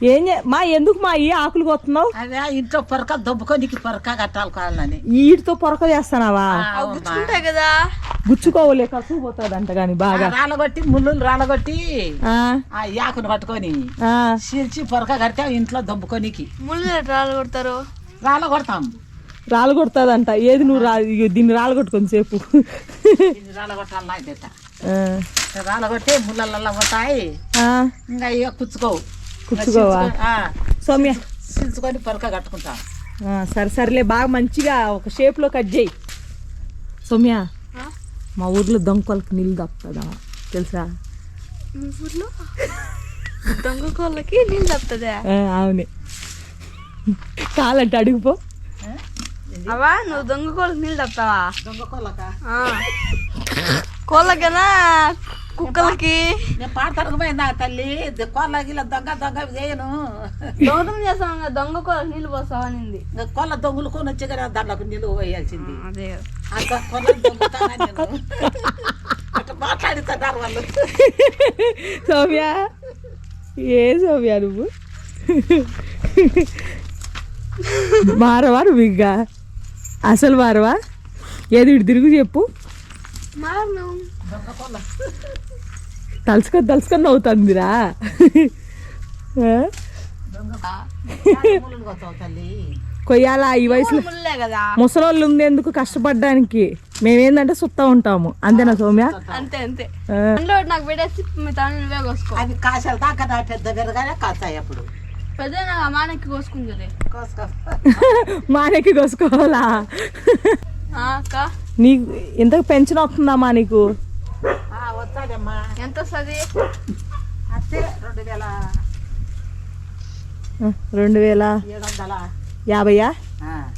ఏం మా ఎందుకు మా ఈ ఆకులు కొత్తున్నావు? అదే ఇంట్లో పొరక దొబ్బుకోనికి పొరక కట్టాలి కావాలని వీటితో పొరక చేస్తానావా గుచ్చుకుంటాయి కదా. గుచ్చుకోవలే కసుగు పోతుంది అంట గాని బాగా. రాలగొట్టి ముళ్ళు రాలగొట్టి ఆ, ఆ యాకును పట్టుకొని ఆ, చీల్చి పొరక కడితే ఇంట్లో దొబ్బుకోనికి. ముళ్ళు రాళ్ళు కొడతారు? రాలగొడతాం రాళ్ళు కొడుతుందంట. ఏది నువ్వు రా ఇగో దీన్ని రాళ్ళు కొట్టుకొని సేపు. రాలగొట్టాలి ఆ, రాలగొట్టి ముళ్ళల్లో పోతాయి. ఆ, ఇంకా ఇక కుచ్చుకోవు. కుచ్చుకోవా ఆ, సౌమ్య. చీల్చుకొని పొరక కట్టుకుంటాం. ఆ, సరే సరేలే బాగా మంచిగా ఒక షేప్లో కట్ చేయి. సౌమ్య? మా ఊర్లో దొంగలకు నీళ్ళు తప్పుతుందా తెలుసా? మీ ఊర్లో? దొంగ కోళ్ళకి నీళ్ళు తప్పుతుందా అవునే. కాలంటే అడుగుపో. అవా నువ్వు దొంగ కోళ్ళకి నీళ్ళు తప్పుతావా దొంగ కోళ్ళక ఆ. కోళ్ళకైనా కుక్కలకి. నేను పాడతాను పోయిందా తల్లి? కోళ్ళ గిల్ల దొంగ దొంగ చేయను దొంగతనం చేస్తాం దొంగ కోళ్ళకి నీళ్ళు పోస్తావా అనింది కోళ్ళ దొంగలు కొని వచ్చి కదా దాంట్లోకి వేయాల్సింది అదే. కదా అంత కోళ్ళ దొంగతానా నేను? అట్లా మాట్లాడుతున్నారు వాళ్ళు. సౌమ్య ఏ సౌమ్య నువ్వు? మారవా నువ్వు ఇంకా అసలు మారవా? ఏది ఇటు తిరుగు చెప్పు. మారను. తలుసుకొని తలుసుకొని నవ్వుతుందిరా. కొయ్యాలా ఈ వయసులో? ముసలోళ్ళు ఉండేందుకు కష్టపడడానికి మేమేందంటే సుత్తా ఉంటాము. అంతేనా సౌమ్య? అంతే అంతే. నాకు పెట్టేసి అది కాసాల పెద్ద పెరగానే కాస్తాయి అప్పుడు. పెద్ద నాకు అమ్మానికి కోసుకుంటుంది. కోసుకో. మానేకి కోసుకోవాలా? ఆ, అక్క. నీకు ఇంతకు పెన్షన్ వస్తుందమ్మా నీకు? వస్తాడమ్మా ఎంత వస్తుంది అంతే రెండు వేల. రెండు వేల ఏడు వందల? యాభైయా? ఆ.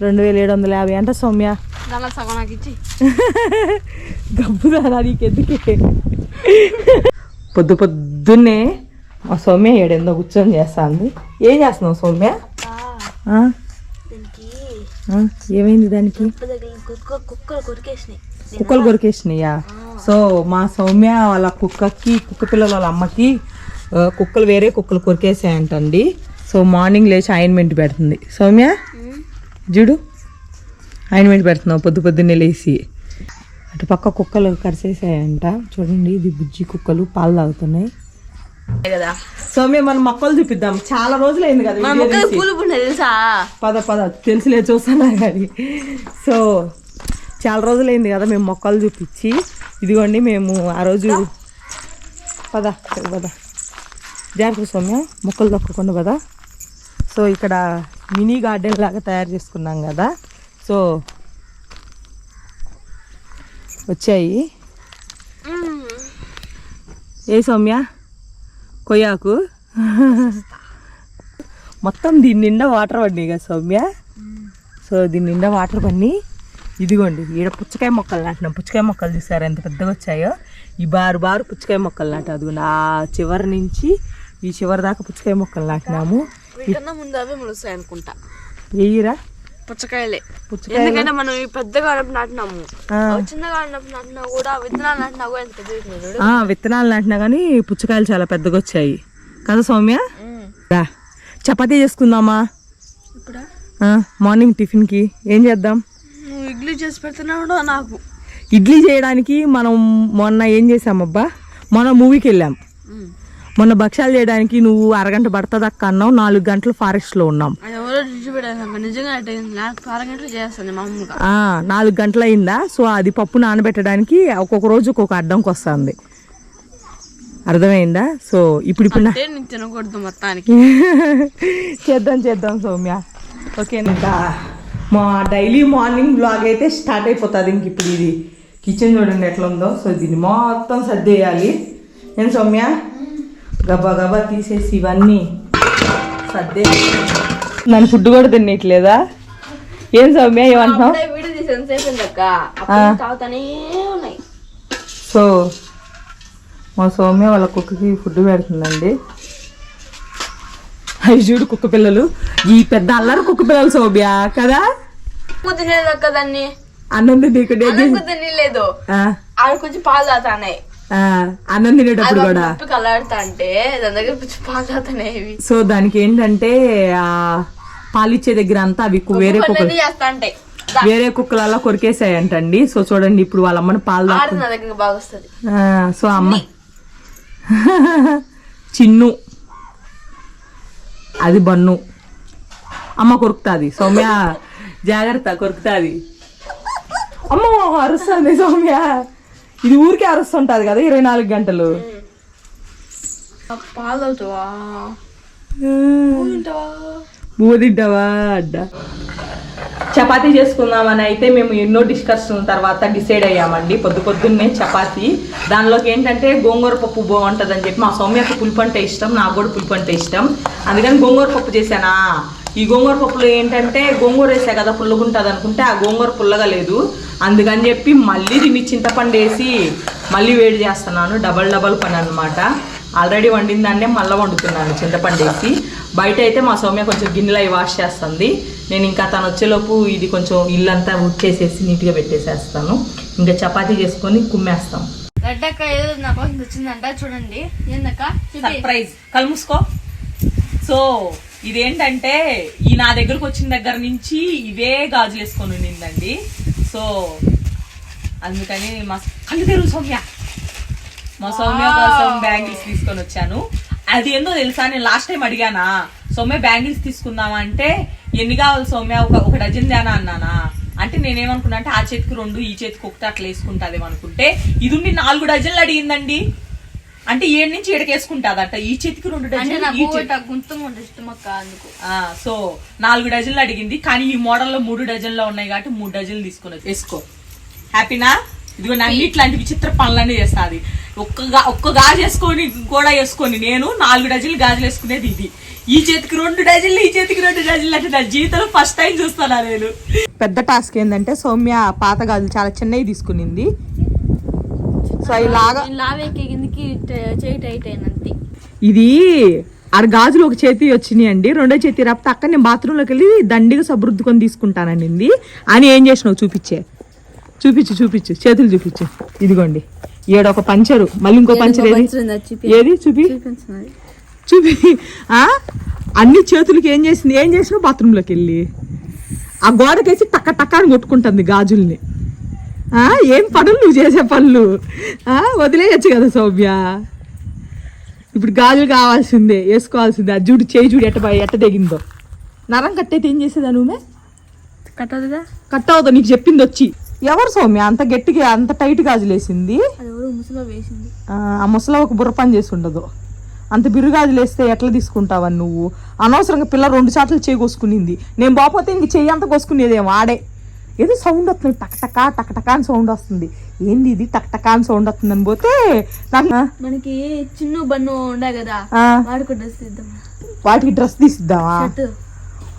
రెండు వేల ఏడు వందల యాభై. అంటే సౌమ్య. దానిలో సగం నాకు ఇచ్చి. గబ్బుదారా నీకెందుకే? పొద్దు పొద్దున్నే మా సౌమ్య ఏడెందో కూర్చొని చేస్తాంది. ఏం చేస్తున్నావు సౌమ్య? ఆ? దీనికి ఆ? ఏమైంది దానికి? కుక్క కుక్కలు కొరికేసినాయి. కుక్కలు కొరికేసినాయా? సో మా సౌమ్య వాళ్ళ కుక్కకి కుక్క పిల్లల వాళ్ళ అమ్మకి కుక్కలు వేరే కుక్కలు కొరికేసాయంటండి. సో మార్నింగ్ లేచి ఆయింట్మెంట్ పెడుతుంది. సౌమ్య? చూడు ఆయింట్మెంట్ పెడుతున్నావు పొద్దు పొద్దున్నే లేచి. అటు పక్క కుక్కలు కరిసేసాయంట. చూడండి ఇది బుజ్జి కుక్కలు పాలు తాగుతున్నాయి. కదా. సౌమ్య మనం మొక్కలు చూపిద్దాం. చాలా రోజులైంది కదా తెలుసా? పద పద తెలుసులే చూస్తున్నా కానీ. సో చాలా రోజులైంది కదా మేము మొక్కలు చూపించి. ఇదిగోండి మేము ఆ రోజు పద పదా. పద జాగ్రత్త సౌమ్య మొక్కలు దొక్కకుండా పదా. సో ఇక్కడ మినీ గార్డెన్ లాగా తయారు చేసుకున్నాం కదా. సో వచ్చాయి. ఏ సౌమ్య? కొయ్యాకు? మొత్తం దీని నిండా వాటర్ పడినాయి కదా సౌమ్య? సో దీని నిండా వాటర్ పడి ఇదిగోండి ఈడ పుచ్చకాయ మొక్కలు నాటినాం. పుచ్చకాయ మొక్కలు చూసారు ఎంత పెద్దగా వచ్చాయో? ఈ బారు బారు పుచ్చకాయ మొక్కలు నాటు అదిగోండి ఆ చివరి నుంచి ఈ చివరి దాకా పుచ్చకాయ మొక్కలు నాటినాము. వీటికన్నా ముందు అవే మొలుస్తాయి అనుకుంటా. వెయ్యిరా పుచ్చకాయలే. పుచ్చకాయ ఎందుకంటే మనం ఈ పెద్దగా నాటినాము. చిన్నగా నాటినా కూడా విత్తనాలు నాటినా కూడా ఎంత విత్తనాలు నాటినా కానీ పుచ్చకాయలు చాలా పెద్దగా వచ్చాయి. కదా సౌమ్య? రా చపాతీ చేసుకుందామా? మార్నింగ్ టిఫిన్కి ఏం చేద్దాం? ఇడ్లీ చేసి పెడుతున్నావు నాకు. ఇడ్లీ చేయడానికి మనం మొన్న ఏం చేసామబ్బా మొన్న మూవీకి వెళ్ళాం. మొన్న భక్ష్యాలు చేయడానికి నువ్వు అరగంట పడుతుంది అక్క అన్నావు. నాలుగు గంటలు ఉన్నాం. చేస్తాను మామూలుగా. ఆ, నాలుగు గంటలు అయిందా? సో అది పప్పు నానబెట్టడానికి ఒక్కొక్క రోజు ఒక్కొక్క అడ్డంకి వస్తుంది. అర్థమైందా? సో ఇప్పుడు ఇప్పుడు తినకూడదు మొత్తానికి. చేద్దాం చేద్దాం సౌమ్య. ఓకే ఇంకా మా డైలీ మార్నింగ్ బ్లాగ్ అయితే స్టార్ట్ అయిపోతుంది ఇంక ఇప్పుడు ఇది. కిచెన్ చూడండి ఎట్లా ఉందో సో దీన్ని మొత్తం సర్దేయాలి. నేను సౌమ్య? గబా గబా తీసేసి ఇవన్నీ సర్దే నన్ను ఫుడ్ కూడా తినేయట్లేదా ఏం సౌమ్య ఏమంటున్నావు? సో మా సౌమ్య వాళ్ళ కుక్కకి ఫుడ్ పెడుతుందండి. అవి చూడు కుక్క పిల్లలు. ఈ పెద్ద అల్లరి కుక్క పిల్లలు సౌమ్య కదా? తినేది అక్క దాన్ని. అన్నం తినలేదు. ఆడ కొంచెం పాలు ఆ, అన్నం తినేటప్పుడు కూడా. కలాడుతా అంటే దాని దగ్గర పాకుతానే ఇవి. సో దానికి ఏంటంటే ఆ పాలిచ్చే దగ్గర అంతా అవి వేరే కుక్కలు వేరే కుక్కలలో కొరికేసాయంటండి. సో చూడండి ఇప్పుడు వాళ్ళ అమ్మని పాలు సో అమ్మ చిన్ను. అది బన్ను. అమ్మ కొరుకుతాది. సౌమ్య జాగ్రత్త కొరుకుతాది. అమ్మ అరుస్తుంది సౌమ్య. ఇది ఊరికే అరుస్తుంటది కదా ఇరవై నాలుగు గంటలు. పాలు తింటావా? అడ్డ. చపాతీ చేసుకుందామని అయితే మేము ఎన్నో డిస్కషన్ తర్వాత డిసైడ్ అయ్యామండి. పొద్దు పొద్దున్నే చపాతీ. దానిలోకి ఏంటంటే గోంగూర పప్పు బాగుంటుందని చెప్పి మా సౌమ్యకు పులుపు అంటే ఇష్టం నాకు కూడా పులుపు అంటే ఇష్టం. అందుకని గోంగూర పప్పు చేశానా? ఈ గోంగూర పప్పులో ఏంటంటే గోంగూర వేసా కదా పుల్లగుంటుంది అనుకుంటే ఆ గోంగూర పుల్లగా లేదు. అందుకని చెప్పి మళ్ళీ దీన్ని చింతపండు వేసి మళ్ళీ వేడి చేస్తున్నాను. డబల్ డబల్ పని అనమాట ఆల్రెడీ వండిన దాన్నే మళ్ళీ వండుతున్నాను చింతపండు వేసి. బయట అయితే మా సౌమ్య కొంచెం గిన్నెలు అవి వాష్ చేస్తుంది. నేను ఇంకా తను వచ్చేలోపు ఇది కొంచెం ఇల్లంతా ఉచ్చేసేసి నీట్గా పెట్టేసేస్తాను. ఇంకా చపాతీ చేసుకొని కుమ్మేస్తాం. గడ్డక్క ఏదో నా కోసం వచ్చిందంట చూడండి. ఏందక్క. సర్ప్రైజ్. కళ్ళు మూసుకో. సో ఇదేంటంటే ఈ నా దగ్గరకు వచ్చిన దగ్గర నుంచి ఇవే గాజులు వేసుకొని ఉండిందండి. సో అందుకని మా కళ్ళు తెరువు సౌమ్య. మా సౌమ్య కోసం బ్యాంగిల్స్ తీసుకొని వచ్చాను. అది ఏందో తెలుసా? నేను లాస్ట్ టైం అడిగానా? సౌమ్య బ్యాంగిల్స్ తీసుకుందామా అంటే ఎన్ని కావాలి సౌమ్య? ఒక ఒక డజన్ దానా అన్నానా? అంటే నేనేమనుకున్నా అంటే ఆ చేతికి రెండు ఈ చేతికి ఒకటి అట్లా వేసుకుంటాదేమో అనుకుంటే ఇది ఉండి నాలుగు డజన్లు అడిగిందండి. అంటే ఏడు నుంచి ఏడకేసుకుంటాదట ఈ చేతికి రెండు ఆ, సో నాలుగు డజన్లు అడిగింది. కానీ ఈ మోడల్లో మూడు డజన్లు ఉన్నాయి కాబట్టి మూడు డజన్లు తీసుకుని వచ్చి- వేసుకో. హ్యాపీనా ఇదిగో నాకు ఇట్లాంటి విచిత్ర పనులన్నీ చేస్తాది. ఒక్క గా- ఒక్క గాజు వేసుకొని కూడా వేసుకొని నేను నాలుగు డజన్లు గాజులు వేసుకునేది ఇది. ఈ చేతికి రెండు డజన్లు ఈ చేతికి రెండు డజన్లు అంటే నా జీవితంలో ఫస్ట్ టైం చూస్తానా నేను. పెద్ద టాస్క్ ఏంటంటే సౌమ్య పాత గాజులు చాలా చిన్నవి తీసుకునింది. సో ఇలాగా నేను లావేకి కిందకి చేయి టైట్ అయినంతే ఇది ఆడ గాజులు ఒక చేతి వచ్చినాయి అండి. రెండో చేతి రాకపోతే అక్కడ నేను బాత్రూంలోకి వెళ్ళి దండిగా సబృద్దుకొని తీసుకుంటాననింది. అని ఏం చేసినావు చూపించే? చూపించు చూపించు. చేతులు చూపించు. ఇదిగోండి. ఈడ ఒక పంచరు. మళ్ళీ ఇంకో పంచర్ ఏది? ఏది? చూపి. చూపి. అన్ని చేతులకి ఏం చేసింది? ఏం చేసినావు బాత్రూంలోకి వెళ్ళి? ఆ గోడకేసి టక్క టక్క అని కొట్టుకుంటుంది గాజుల్ని. ఏం పనులు నువ్వు చేసే పనులు? వదిలేయచ్చు కదా సౌమ్య. ఇప్పుడు గాజులు కావాల్సిందే వేసుకోవాల్సిందే. ఆ జుడు చేయి చూడు ఎట్ట ఎట్ట తెగిందో. నరం కట్టయితే ఏం చేసేదా నువ్వే? కట్టదుగా? కట్ అవుతా నీకు చెప్పింది వచ్చి. ఎవరు సౌమ్య? అంత గట్టిగా అంత టైట్ గాజులు వేసింది అది ఎవరు ముసలో వేసింది. ఆ, ముసలో ఒక బుర్ర పని చేసి ఉండదు అంత బిరుగాజులు వేస్తే ఎట్లా తీసుకుంటావని నువ్వు? అనవసరంగా పిల్ల రెండు చాట్లు చేయి కోసుకునింది నేను బాపోతే ఇంక చెయ్యి అంతా కోసుకునేదేమో ఆడే? ఏదో సౌండ్ వస్తుంది. టక్ టకా టక్ టకా అని సౌండ్ వస్తుంది. ఏంది ఇది? టక్ టకా అని సౌండ్ వస్తుంది అని పోతే మనకి చిన్ను బన్ను ఉండే కదా వాడుకో డ్రెస్ వాటికి డ్రెస్ తీసిద్దామా?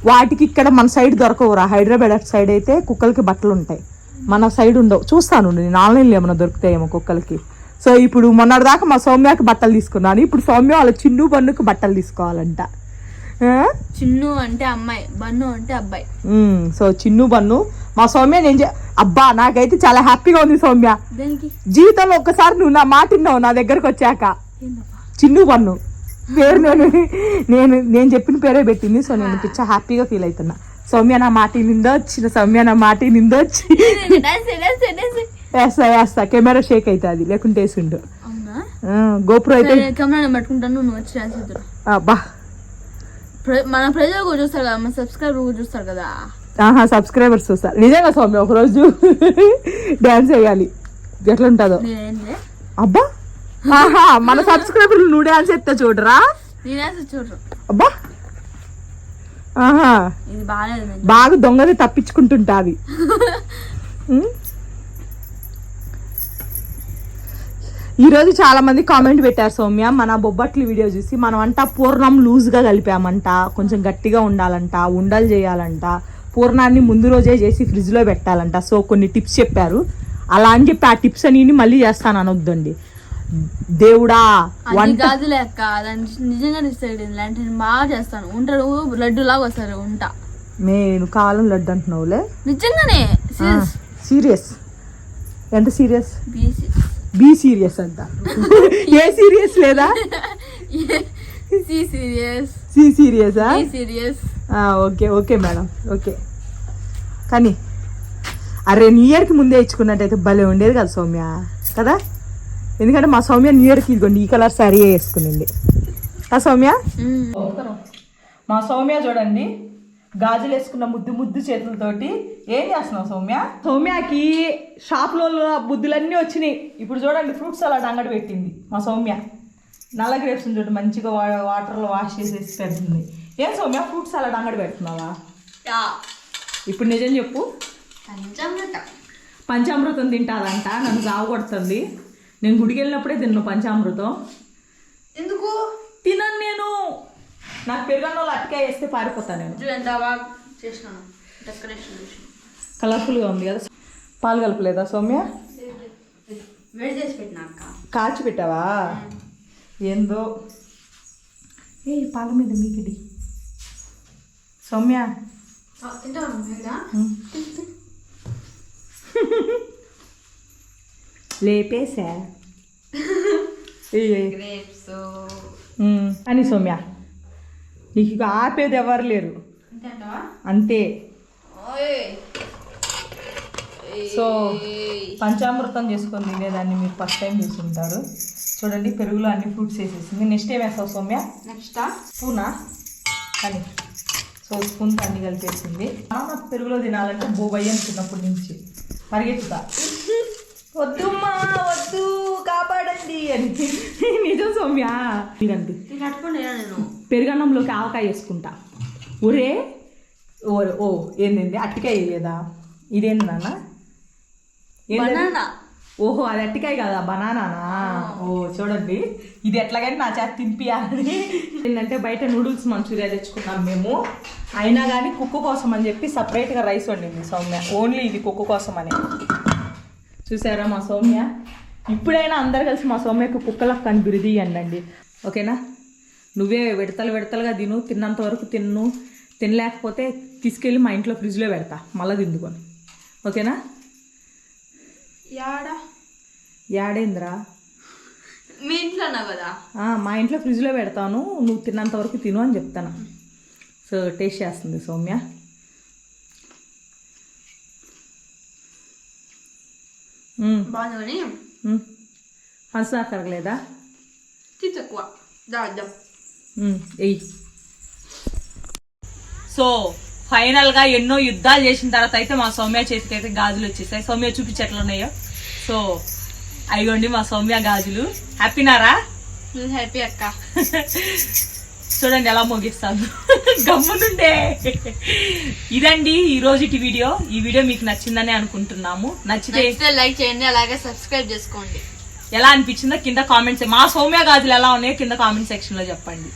వాటికి ఇక్కడ మన సైడ్ దొరకవురా. హైదరాబాద్ అటు సైడ్ అయితే కుక్కలకి బట్టలు ఉంటాయి మన సైడ్ ఉండవు. చూస్తాను నేను. ఆన్లైన్లో ఏమైనా దొరుకుతాయేమో కుక్కలకి. సో ఇప్పుడు మొన్నటిదాకా మా సౌమ్యకి బట్టలు తీసుకున్నాను. ఇప్పుడు సౌమ్య వాళ్ళ చిన్ను బన్నుకి బట్టలు తీసుకోవాలంట? చిన్ను అంటే అమ్మాయి. బన్ను అంటే అబ్బాయి. సో చిన్ను బన్ను. మా సౌమ్య నేను అబ్బా నాకైతే చాలా హ్యాపీగా ఉంది సౌమ్య. జీవితంలో ఒక్కసారి నువ్వు నా మాట విన్నావు నా దగ్గరకు వచ్చాక. చిన్ను బన్ను. పేరు నేను నేను నేను చెప్పిన పేరే పెట్టింది. సో నేను పిచ్చ హ్యాపీగా ఫీల్ అవుతున్నా. సౌమ్య నా మాట నిందో వచ్చిన సౌమ్య నా మాట నిందో వచ్చి డాన్స్ డాన్స్ డాన్స్ వేస్తా వేస్తా. కెమెరా షేక్ అవుతుంది లేకుంటే వేసిండు. గోపురం అయితే కెమెరా పట్టుకుంటాను నువ్వు వచ్చి అబ్బా మన ప్రజలు కూడా చూస్తారు కదా మన సబ్స్క్రైబర్ కూడా చూస్తారు కదా. ఆహా సబ్స్క్రైబర్స్ చూస్తారు. నిజంగా సౌమ్య ఒకరోజు డాన్స్ వేయాలి. ఎట్లా ఉంటుందో? అబ్బా! ఆహా మన సబ్స్క్రైబర్లు నువ్వు డాన్స్ ఎత్తే చూడరా? నేనే చూడరు. అబ్బా! ఆహా. ఇది బాగాలేదు నేను బాగా దొంగది తప్పించుకుంటుంటాది? ఈరోజు చాలా మంది కామెంట్ పెట్టారు సౌమ్య. మన బొబ్బట్లు వీడియో చూసి మనం అంట పూర్ణం లూజ్గా కలిపామంట కొంచెం గట్టిగా ఉండాలంట ఉండలు చేయాలంట పూర్ణాన్ని ముందు రోజే చేసి ఫ్రిడ్జ్లో పెట్టాలంట. సో కొన్ని టిప్స్ చెప్పారు. అలా అని చెప్పి ఆ టిప్స్ అని మళ్ళీ చేస్తాను అనొద్దండి. దేవుడా కాదు లెక్క నిజంగా డిసైడ్ అంటే నేను బాగా చేస్తాను. ఉంటాడు లడ్డు లాగా వస్తారు ఉంటా. నేను కాలం లడ్డు అంటున్నావులే? నిజంగానే? సీరియస్? ఎంత సీరియస్? బీ సీరియస్ అంట. ఏ సీరియస్ లేదా? C serious. C సీరియసా? Serious? Okay okay madam okay. కానీ అరే న్యూ ఇయర్కి ముందే ఇచ్చుకున్నట్టయితే భలే ఉండేది కదా సౌమ్య కదా? ఎందుకంటే మా సౌమ్య న్యూ ఇయర్కి ఇదిగోండి ఈ కలర్ శారీ వేసుకునింది. ఆ సౌమ్య? మా సౌమ్య చూడండి గాజులు వేసుకున్న ముద్దు ముద్దు చేతులతోటి ఏం చేస్తున్నావు సౌమ్య? సౌమ్యకి షాప్లో బుద్ధులన్నీ వచ్చినాయి. ఇప్పుడు చూడండి ఫ్రూట్స్ అలా అంగడి పెట్టింది మా సౌమ్య. నల్ల గ్రేప్స్ చూడండి మంచిగా వా- వాటర్లో వాష్ చేసేసి పెడుతుంది. ఏం సౌమ్య ఫ్రూట్స్ అలా అంగడి పెడుతున్నావా? ఇప్పుడు నిజం చెప్పు. పంచామృతం. తింటాదంట నన్ను సాగుకొడుతుంది నేను గుడికి వెళ్ళినప్పుడే తిన్ను పంచామృతం. ఎందుకు? తినను నేను. నాకు పెరుగన్నంలో అట్టికాయ వేస్తే పారిపోతాను నేను. చూడు ఎంత బాగా చేసినాను డెకరేషన్ కలర్ఫుల్గా ఉంది కదా. పాలు కలపలేదా సౌమ్య? వేడి చేసి పెట్టినాక కాచి పెట్టావా? ఏందో. ఏ పాల మీద మీకిడి సౌమ్య. ఉమ్. లేపేసా అని సౌమ్య నీకు ఇక ఆపేది ఎవరు లేరు. అంతే సో పంచామృతం చేసుకొని తినేదాన్ని మీరు ఫస్ట్ టైం చూసుంటారు చూడండి పెరుగులో అన్ని ఫ్రూట్స్ వేసేసింది. నెక్స్ట్ ఏం వేస్తావు సౌమ్య? నెక్స్ట్ స్పూనా? కానీ. సో స్పూన్ అన్ని కలిపేసింది. పెరుగులో తినాలంటే బోబయ్య అనుకున్నప్పటి నుంచి. పరిగెత్తుతా. వద్దుమ్మా వద్దు కాపాడండి అని. నిజం సౌమ్య ఇదంతే ఇది కట్టుకోండి నేను. పెరుగన్నంలోకి ఆవకాయ వేసుకుంటా. ఒరే ఓ ఓ ఏంది అట్టికాయ వేయలేదా? ఇదేంది నాన్న? బనానా. ఓహో అది అట్టికాయ కదా? బనానానా? ఓ చూడండి. ఇది ఎట్లాగైనా నా చేత తినిపియాలని. ఏంటంటే బయట నూడిల్స్ మంచూరియా తెచ్చుకున్నాం మేము. అయినా కానీ కుక్క కోసం అని చెప్పి సపరేట్గా రైస్ వండింది సౌమ్య. ఓన్లీ ఇది కుక్క కోసం అని చూసారా మా సౌమ్య? ఇప్పుడైనా అందరు కలిసి మా సౌమ్యకు కుక్కలకు కానీ బిరుది అండి ఓకేనా? నువ్వే విడతలు విడతలుగా తిను తిన్నంత వరకు తిన్ను తినలేకపోతే తీసుకెళ్ళి మా ఇంట్లో ఫ్రిడ్జ్లో పెడతా మళ్ళీ తిందుకొని. ఓకేనా? యాడా? యాడేంద్రా? మీ ఇంట్లోనా కదా? మా ఇంట్లో ఫ్రిడ్జ్లో పెడతాను నువ్వు తిన్నంత వరకు తిను అని చెప్తాను. సో టేస్ట్ చేస్తుంది సౌమ్య. బాగుంది కానీ. పంచదార కరగలేదా తక్కువ. దా దా. మ్మ్, ఎయ్. సో ఫైనల్గా ఎన్నో యుద్ధాలు చేసిన తర్వాత అయితే మా సౌమ్య చేతికి అయితే గాజులు వచ్చేసాయి. సౌమ్య చూపించి ఎట్లా ఉన్నాయో? సో అయ్యండి మా సౌమ్య గాజులు. హ్యాపీనారా హ్యాపీ అక్క. చూడండి ఎలా మోగిస్తాను. గమ్మునుండే. ఇదండి ఈ రోజుటి వీడియో. ఈ వీడియో మీకు నచ్చిందని అనుకుంటున్నాము. నచ్చితే నచ్చితే లైక్ చేయండి అలాగే సబ్స్క్రైబ్ చేసుకోండి. ఎలా అనిపించిందో కింద కామెంట్స్ మా సౌమ్య గాజులు ఎలా ఉన్నాయో కింద కామెంట్ సెక్షన్లో చెప్పండి.